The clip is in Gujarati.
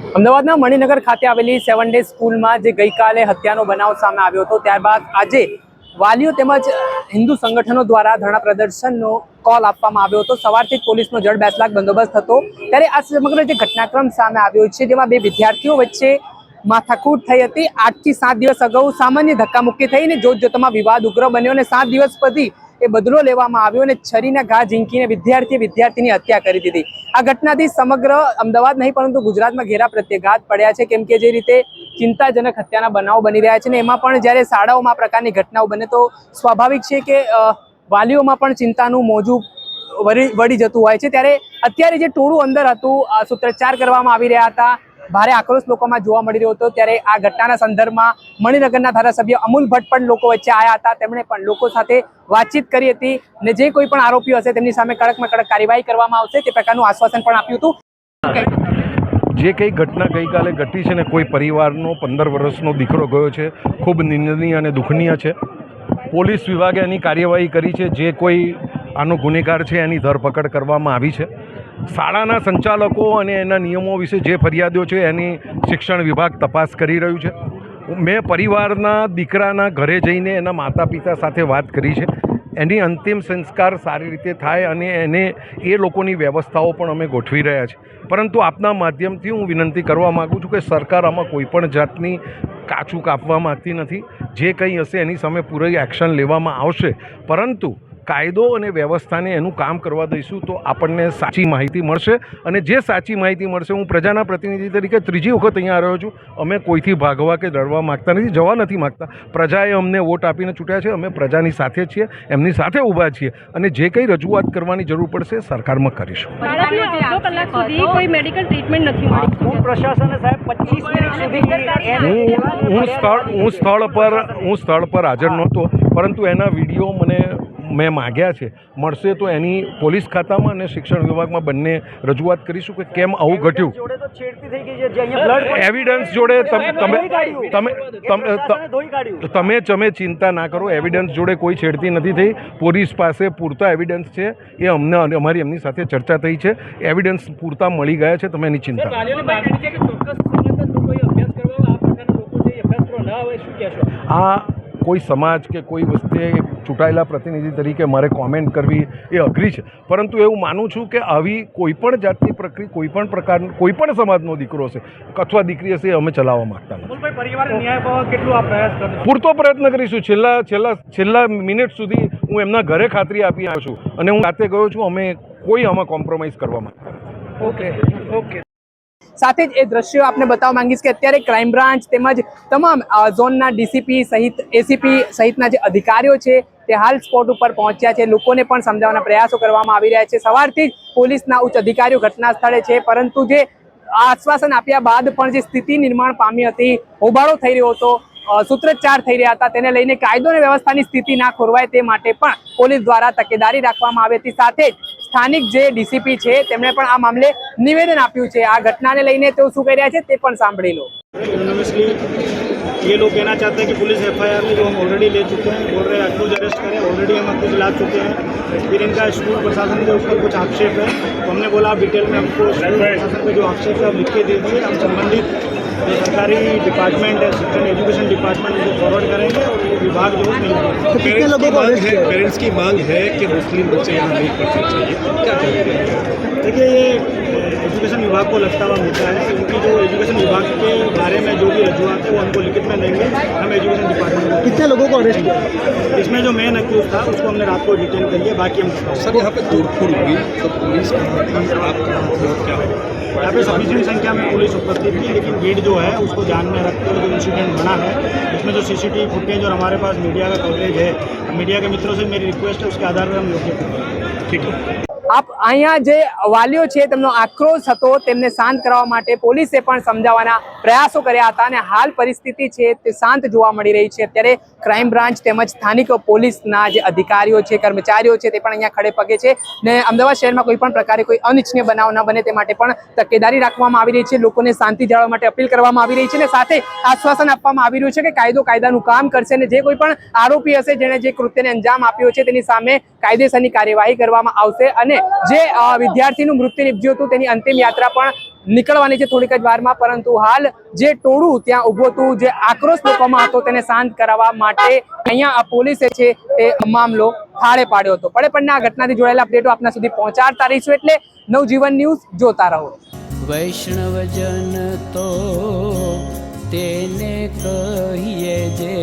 અમદાવાદના મણિનગર ખાતે આવેલી સેવન ડે સ્કૂલમાં જે ગઈકાલે હત્યાનો બનાવ સામે આવ્યો હતો, ત્યારબાદ આજે વાલીઓ તેમજ હિન્દુ સંગઠનો દ્વારા ધરણા પ્રદર્શનનો કોલ આપવામાં આવ્યો હતો. સવારથી જ પોલીસનો જડ બેસલાક બંદોબસ્ત હતો. ત્યારે આ સમગ્ર જે ઘટનાક્રમ સામે આવ્યો છે, જેમાં બે વિદ્યાર્થીઓ વચ્ચે માથાકૂટ થઈ હતી. આઠથી સાત દિવસ અગાઉ સામાન્ય ધક્કામુક્કી થઈને જોત જોતામાં વિવાદ ઉગ્ર બન્યો અને સાત દિવસ પછી એ બદલો લેવામાં આવ્યો અને છરીના ઘા ઝીંકીને વિદ્યાર્થીએ વિદ્યાર્થીની હત્યા કરી દીધી. આ ઘટનાથી સમગ્ર અમદાવાદ નહીં, પરંતુ ગુજરાતમાં ઘેરા પ્રત્યાઘાત પડ્યા છે, કેમ કે જે રીતે ચિંતાજનક હત્યાના બનાવો બની રહ્યા છે ને એમાં પણ જ્યારે શાળાઓમાં પ્રકારની ઘટનાઓ બને તો સ્વાભાવિક છે કે વાલીઓમાં પણ ચિંતાનું મોજું વળી વળી જતું હોય છે. ત્યારે અત્યારે જે ટોળું અંદર હતું સૂત્રોચ્ચાર કરવામાં આવી રહ્યા હતા ભારે આક્રોશ લોકોમાં જોવા મળી રહ્યો હતો. ત્યારે આ ઘટનાના સંદર્ભમાં મણિનગરના ધારાસભ્ય અમૂલ ભટ્ટ પણ લોકો વચ્ચે આવ્યા હતા. તેમણે પણ લોકો સાથે વાતચીત કરી હતી ને જે કોઈ પણ આરોપીઓ હશે તેમની સામે કડકમાં કડક કાર્યવાહી કરવામાં આવશે તે પ્રકારનું આશ્વાસન પણ આપ્યું હતું. જે કંઈ ઘટના ગઈકાલે ઘટી છે ને કોઈ પરિવારનો પંદર વર્ષનો દીકરો ગયો છે, ખૂબ નિંદનીય અને દુઃખનીય છે. પોલીસ વિભાગે એની કાર્યવાહી કરી છે. જે કોઈ આનો ગુનેગાર છે, એની ધરપકડ કરવામાં આવી છે. શાળાના સંચાલકો અને એના નિયમો વિશે જે ફરિયાદો છે એની શિક્ષણ વિભાગ તપાસ કરી રહ્યું છે. મેં પરિવારના દીકરાના ઘરે જઈને એના માતા પિતા સાથે વાત કરી છે. એની અંતિમ સંસ્કાર સારી રીતે થાય અને એને એ લોકોની વ્યવસ્થાઓ પણ અમે ગોઠવી રહ્યા છીએ. પરંતુ આપના માધ્યમથી હું વિનંતી કરવા માગું છું કે સરકાર આમાં કોઈપણ જાતની કાચું કાપવા માગતી નથી. જે કંઈ હશે એની સામે પૂરી એક્શન લેવામાં આવશે. પરંતુ કાયદો અને વ્યવસ્થાને એનું કામ કરવા દઈશું તો આપણને સાચી માહિતી મળશે અને જે સાચી માહિતી મળશે હું પ્રજાના પ્રતિનિધિ તરીકે ત્રીજી વખત અહીંયા રહ્યો છું. અમે કોઈથી ભાગવા કે ડરવા માગતા નથી જવા નથી માગતા. પ્રજાએ અમને વોટ આપીને ચૂંટ્યા છે અમે પ્રજાની સાથે છીએ એમની સાથે ઊભા છીએ અને જે કંઈ રજૂઆત કરવાની જરૂર પડશે સરકારમાં કરીશું. નથી પ્રશાસને સાહેબ પચીસ મિનિટ સુધી હું હું સ્થળ હું સ્થળ પર હું સ્થળ પર હાજર નહોતો પરંતુ એના વીડિયો મને મેં માગ્યા છે. મળશે તો એની પોલીસ ખાતામાં અને શિક્ષણ વિભાગમાં બંને રજૂઆત કરીશું કે કેમ આવું ઘટ્યું. છેડતી થઈ ગઈ છે જે અહીંયા બ્લડ પણ- એવિડન્સ જોડે તમે તમે તમે તમે ચિંતા ના કરો. એવિડન્સ જોડે કોઈ છેડતી નથી થઈ. પોલીસ પાસે પૂરતા એવિડન્સ છે. એ અમને અમારી એમની સાથે ચર્ચા થઈ છે. એવિડન્સ પૂરતા મળી ગયા છે. તમે એની ચિંતા આ કોઈ સમાજ કે કોઈ વસ્તુએ ચૂંટાયેલા પ્રતિનિધિ તરીકે મારે કોમેન્ટ કરવી એ અઘરી છે. પરંતુ એવું માનું છું કે આવી કોઈપણ જાતની પ્રક્રિયા કોઈપણ પ્રકાર કોઈપણ સમાજનો દીકરો હશે અથવા દીકરી હશે એ અમે ચલાવવા માંગતા પ્રયાસ પૂરતો પ્રયત્ન કરીશું. છેલ્લા છેલ્લા છેલ્લા મિનિટ સુધી હું એમના ઘરે ખાતરી આપી આવ્યો છું અને હું રાતે ગયો છું અમે કોઈ આમાં કોમ્પ્રોમાઇઝ કરવા માંગતા ઓકે ઓકે સાથે જ એ દ્રશ્યો આપને બતાવવા માંગીશ કે અત્યારે ક્રાઇમ બ્રાન્ચ તેમજ તમામ ઝોનના ડીસીપી સહિત એસીપી સહિતના જે અધિકારીઓ છે તે હાલ સ્પોટ ઉપર પહોંચ્યા છે. લોકોને પણ સમજાવવાના પ્રયાસો કરવામાં આવી રહ્યા છે. સવારથી જ પોલીસના ઉચ્ચ અધિકારીઓ ઘટના સ્થળે છે, પરંતુ જે આશ્વાસન આપ્યા બાદ પણ જે સ્થિતિ નિર્માણ પામી હતી, હોબાળો થઈ રહ્યો હતો સૂત્રોચ્ચાર થઈ રહ્યા હતા. તેને લઈને કાયદો અને વ્યવસ્થાની સ્થિતિ ના ખોરવાય તે માટે પણ પોલીસ દ્વારા તકેદારી રાખવામાં આવી હતી. સાથે જ સ્થાનિક જે ડીસીપી છે તેમણે પણ આ મામલે નિવેદન આપ્યું છે આ ઘટનાને લઈને તેઓ શું કહી રહ્યા છે તે પણ સાંભળી લો एनोनिमसली ये लोग कहना चाहते हैं कि पुलिस एफ आई आर में जो हम ऑलरेडी ले चुके हैं बोल रहे हैं अक्यूज अरेस्ट करें ऑलरेडी हम अक्यूज ला चुके हैं फिर इनका स्कूल प्रशासन के ऊपर कुछ आक्षेप है तो हमने बोला आप डिटेल में हमको स्कूल प्रशासन के जो आक्षेप है आप लिख के दे दिए हम संबंधित जो सरकारी डिपार्टमेंट है शिक्षण एजुकेशन डिपार्टमेंट उनको फॉरवर्ड करेंगे और वो विभाग जो है तो कितने लोगों को मांग है? पेरेंट्स की मांग है कि मुस्लिम बच्चे यहाँ नहीं पढ़ना चाहिए क्या हैं देखिए ये एजुकेशन विभाग को लगता हुआ मुद्दा है। क्योंकि जो एजुकेशन विभाग के बारे में जो भी रजूआत है वो हमको लिखित में देंगे। हम एजुकेशन डिपार्टमेंट को कितने लोगों को अरेस्ट किया? इसमें जो मेन अक्यूज था उसको हमने रात को डिटेन कर लिया बाकी हम सर यहाँ पे तोड़फोड़ हुई तो पुलिस कहाँ थी आप कहाँ थे और क्या यहाँ पे सफिशियंट संख्या में पुलिस उपस्थित थी लेकिन भीड़ जो है उसको ध्यान में रखते हुए जो इंसिडेंट बना है उसमें जो सीसीटीवी फुटेज और हमारे पास मीडिया का कवरेज है मीडिया के मित्रों से मेरी रिक्वेस्ट है उसके आधार पर हम लोग ठीक है। આપ અહીંયા જે વાલીઓ છે, તેમનો આક્રોશ હતો, તેમને શાંત કરવા માટે પોલીસે પણ સમજાવવાના પ્રયાસો કર્યા હતા અને હાલ પરિસ્થિતિ છે, તે શાંત જોવા મળી રહી છે. અત્યારે ક્રાઇમ બ્રાન્ચ તેમજ સ્થાનિક પોલીસના જે અધિકારીઓ છે, કર્મચારીઓ છે, તે પણ અહીંયા ખડે પગે છે ને અમદાવાદ શહેરમાં કોઈ પણ પ્રકારે કોઈ અનિચ્છનીય બનાવ ન બને તે માટે પણ તકેદારી રાખવામાં આવી રહી છે. લોકોને શાંતિ જાળવવા માટે અપીલ કરવામાં આવી રહી છે અને સાથે આશ્વાસન આપવામાં આવી રહ્યું છે કે કાયદો કાયદાનું કામ કરશે અને જે કોઈ પણ આરોપી હશે જેણે જે કૃત્યને અંજામ આપ્યો છે, તેની સામે કાયદેસરની કાર્યવાહી કરવામાં આવશે અને જે વિદ્યાર્થીનું મૃત્યુ નિપજ્યું હતું, તેની અંતિમ યાત્રા પણ નીકળવાની છે થોડીક જ વારમાં, પરંતુ હાલ જે ટોળું ત્યાં ઊભું હતું, જે આક્રોશ લોકોમાં હતો, તેને શાંત કરાવવા માટે અહીંયા પોલીસે છે તે મામલો થાળે પાડ્યો હતો. પડે પણ આ ઘટનાથી જોડાયેલા અપડેટો આપના સુધી પહોંચાડતા રહીશું એટલે નવજીવન ન્યૂઝ જોતા રહો. વૈષ્ણવજન તો તેને કહીએ જે